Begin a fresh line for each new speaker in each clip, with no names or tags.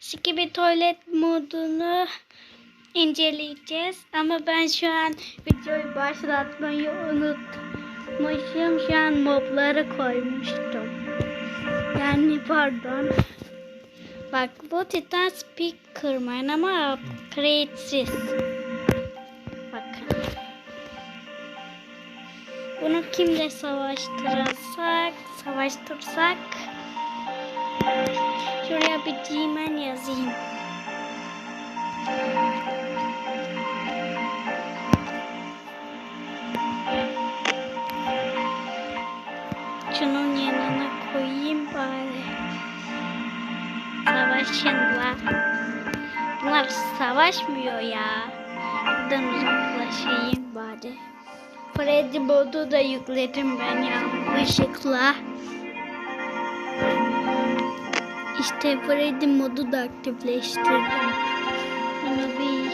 Skibi tuvalet modunu inceleyeceğiz. Ama ben şu an videoyu başlatmayı unutmuşum. Şu an mobları koymuştum. Yani pardon. Bak bu Titan Speakerman ama upgrade'siz. Bakın. Bunu kimle savaştırırsak, savaştırsak şuraya bir G-Man yazayım. Şunun yanına koyayım bari. Savaşınlar. Bunlar savaşmıyor ya. Buradan uzaklaşayım bari. Freddy modu da yükledim ben yanlışlıkla. İşte Freddy modu da aktifleştirdim. Ama bir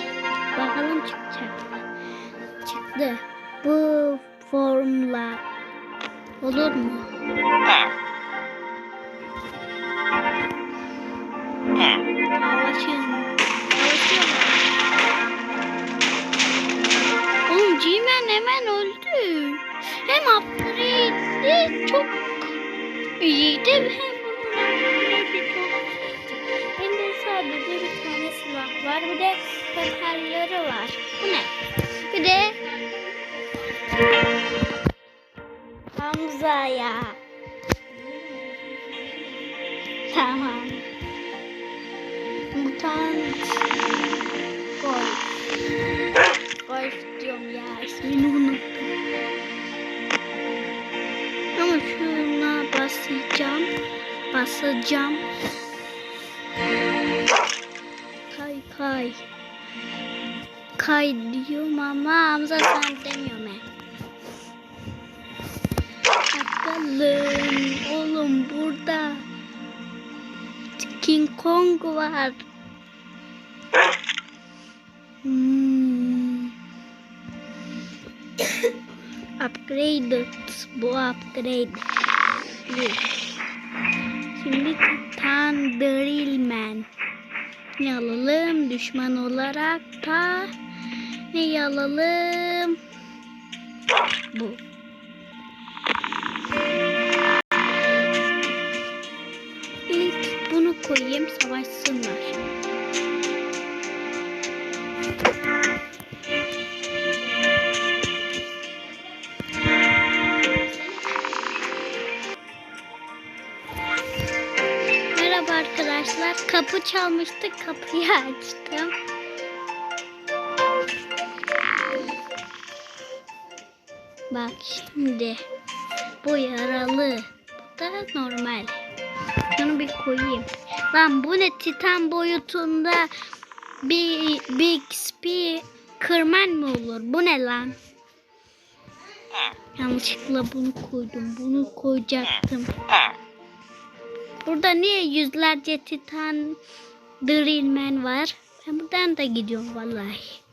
bakalım çıkacak mı? Çıktı. Bu formla olur mu? Savaşın. Oğlum G-Man hemen öldü. Hem upgrade'i çok iyiydi hem var. Bir de tekerleri var. Bu ne? Bir de Hamza ya. Tamam. Mutant Golf. Golf diyorum ya ismini unuttum. Ama şuna basacağım. Basacağım. Kay kay. Diyorum ama Hamza sen demiyorum ben. Bakalım oğlum burada King Kong var. Hmm. Upgraded. Bu upgrade. Şimdi Titan Drillman. Ne alalım? Düşman olarak da ne alalım? Bu. İlk bunu koyayım savaşsınlar. Arkadaşlar. Kapı çalmıştı. Kapıyı açtım. Bak şimdi. Bu yaralı. Bu da normal. Şunu bir koyayım. Lan bu ne titan boyutunda bir Big Spi kırman mı olur? Bu ne lan? Yanlışlıkla bunu koydum. Bunu koyacaktım. Burada niye yüzlerce titan drillman var? Ben buradan da gidiyorum vallahi.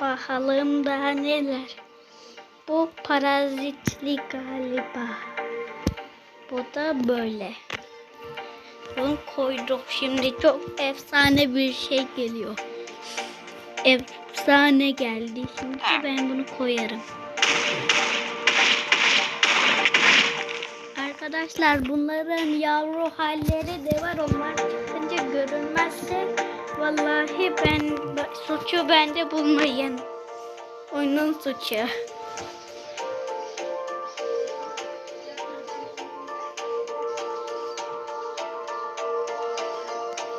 Bakalım daha neler. Bu parazitli galiba. Bu da böyle. Bunu koyduk. Şimdi çok efsane bir şey geliyor. Efsane geldi. Şimdi ben bunu koyarım. Arkadaşlar bunların yavru halleri de var. Onlar çıkınca görünmezse vallahi ben suçu bende bulmayın. Oyunun suçu.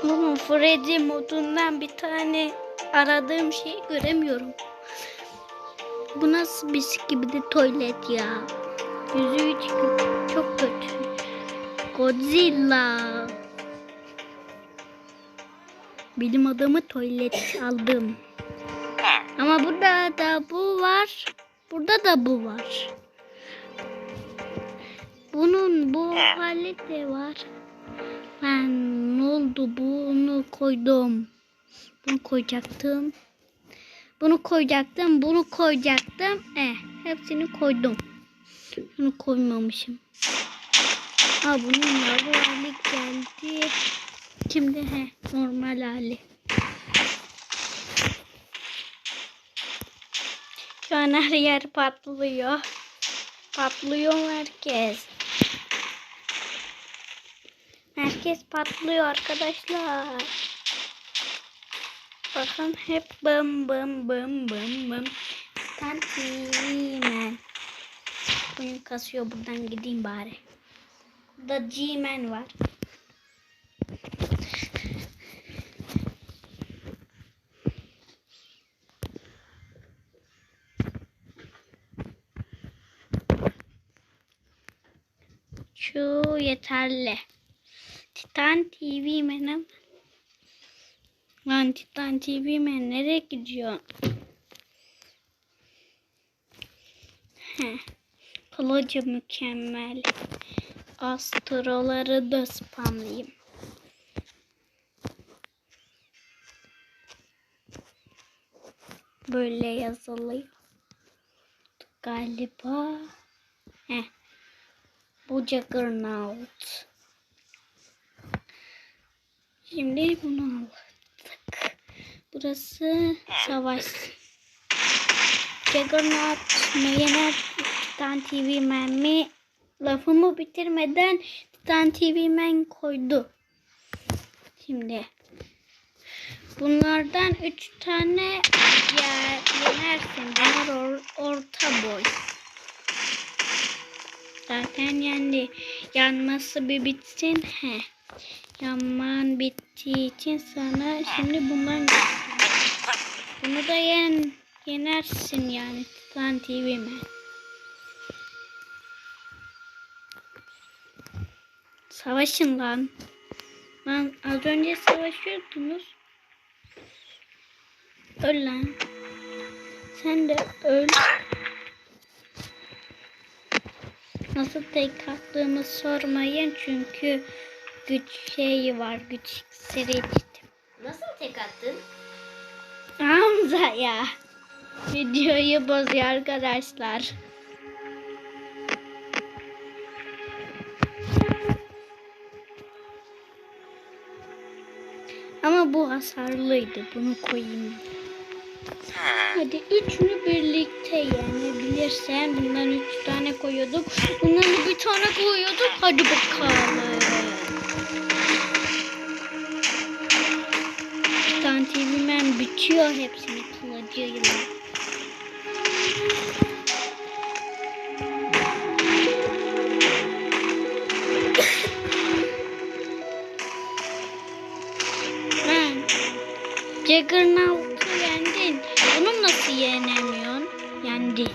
Bunun Freddy modundan bir tane aradığım şeyi göremiyorum. Bu nasıl bir gibi de tuvalet ya. Yüzü hiç kö- çok kötü. Godzilla. Bilim adamı tuvalet aldım. Ama burada da bu var. Burada da bu var. Bunun bu hali de var. Ben ne oldu? Bunu koydum. Bunu koyacaktım. Bunu koyacaktım. Bunu koyacaktım. Eh, hepsini koydum. Bunu koymamışım. Ha bunun yavru hali geldi. Şimdi he normal hali. Şu an her yer patlıyor. Patlıyor herkes. Herkes patlıyor arkadaşlar. Bakın hep bım bım bım bım bım. Tantimen. Oyun kasıyor buradan gideyim bari. Burada G-Man var. Şu yeterli. Titan TV benim. Lan Titan TV men nereye gidiyor? Heh. Kılıcı mükemmel. Astroları da spamlayayım. Böyle yazılıyor. Galiba. Heh. Bu Juggernaut. Şimdi bunu aldık. Burası savaş. Juggernaut yener Titan TV Man mi? Lafımı bitirmeden Titan TV Man koydu. Şimdi bunlardan üç tane yer, yenersin. Bunlar or- orta boy. Zaten yendi. Yanması bir bitsin. He. Yanman bittiği için sana şimdi bundan bunu da yen yenersin yani Titan TV mi? Savaşın lan. Lan az önce savaşıyordunuz. Öl lan. Sen de öl. Nasıl tek attığımı sormayın çünkü güç şeyi var. Güç iksiri.
Nasıl tek attın?
Hamza ya. Videoyu bozuyor arkadaşlar. Ama bu hasarlıydı. Bunu koyayım. Hadi üçünü birlikte yenebilirsen bundan üç tane koyuyorduk. Bundan da bir tane koyuyorduk. Hadi bakalım. Bitiyor hepsini kılıcıyla. Man, Juggernaut'u yendin. Bunu nasıl yenemiyorsun? Yendi.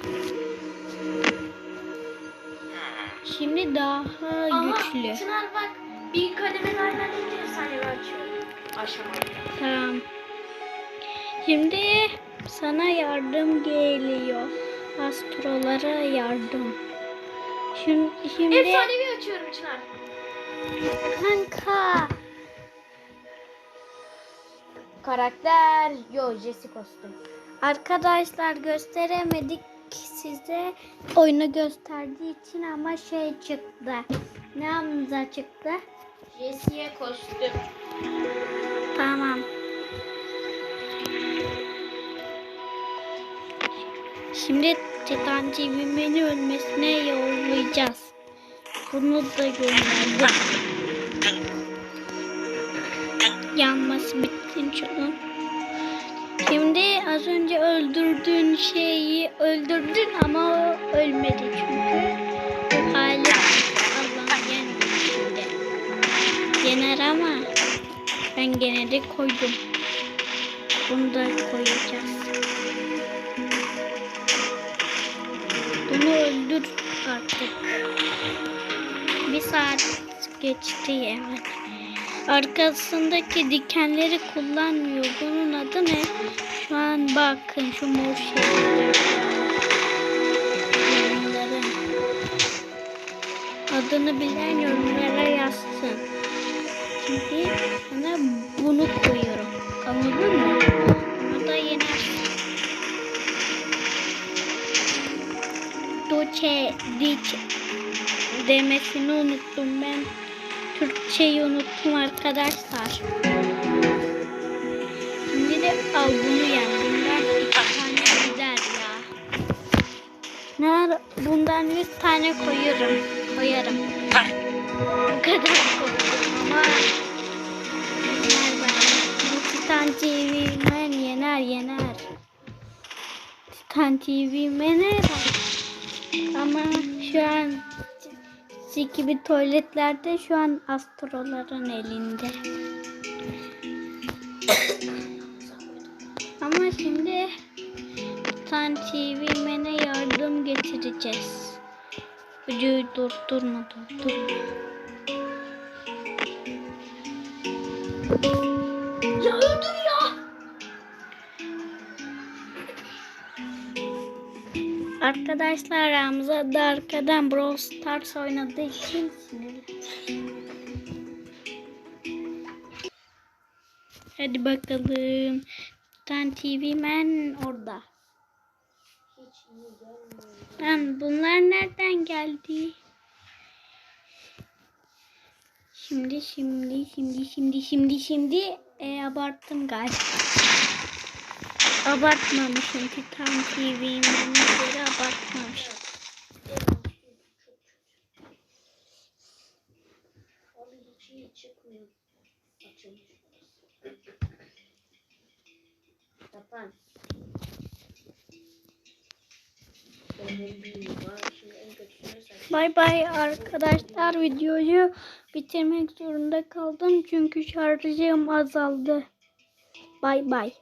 Şimdi daha güçlü.
Çınar bak. Bir kademe nereden bir saniye açıyorum. Aşamayı.
Tamam. Şimdi sana yardım geliyor. Astrolara yardım. Şimdi, şimdi
Efsanevi açıyorum Çınar.
kanka.
Karakter. Yo Jesse kostüm.
Arkadaşlar gösteremedik size oyunu gösterdiği için ama şey çıktı. Ne Hamza çıktı?
Jesse'ye kostüm.
Tamam. Şimdi Titan TV'nin ölmesine yollayacağız. Bunu da gönderdim. Yanması bitsin şunun. Şimdi az önce öldürdüğün şeyi öldürdün ama o ölmedi çünkü. Bu hali Allah'ım yendi şimdi. Yener ama ben gene de koydum. Bunu da koyacağız. Saat geçti evet. Arkasındaki dikenleri kullanmıyor. Bunun adı ne? Şu an bakın şu mor şeyler. Bunların adını bilen yorumlara yazsın. Şimdi sana bunu koyuyorum. Anladın mı? Bunu da. Tut. Türkçe dik demesini unuttum ben. Türkçeyi unuttum arkadaşlar. Şimdi de al bunu yendim. Ben iki tane gider ya. Ner bundan 100 tane koyarım. Koyarım. Bu kadar koydum ama yener Titan TV men yener yener. Titan TV mener. Ama şu an gibi tuvaletlerde şu an astroların elinde. Ama şimdi Titan TV Men'e yardım getireceğiz. Videoyu durdurma durdurma. Arkadaşlar Ramza da arkadan Brawl Stars oynadığı için. Hadi bakalım. Titan TV Men orada. Lan bunlar nereden geldi? Şimdi şimdi şimdi şimdi şimdi şimdi e, abarttım galiba. Abartmamışım Titan TV'nin göre abartmamışım.
Kapan.
Bay bay arkadaşlar videoyu bitirmek zorunda kaldım çünkü şarjım azaldı. Bay bay.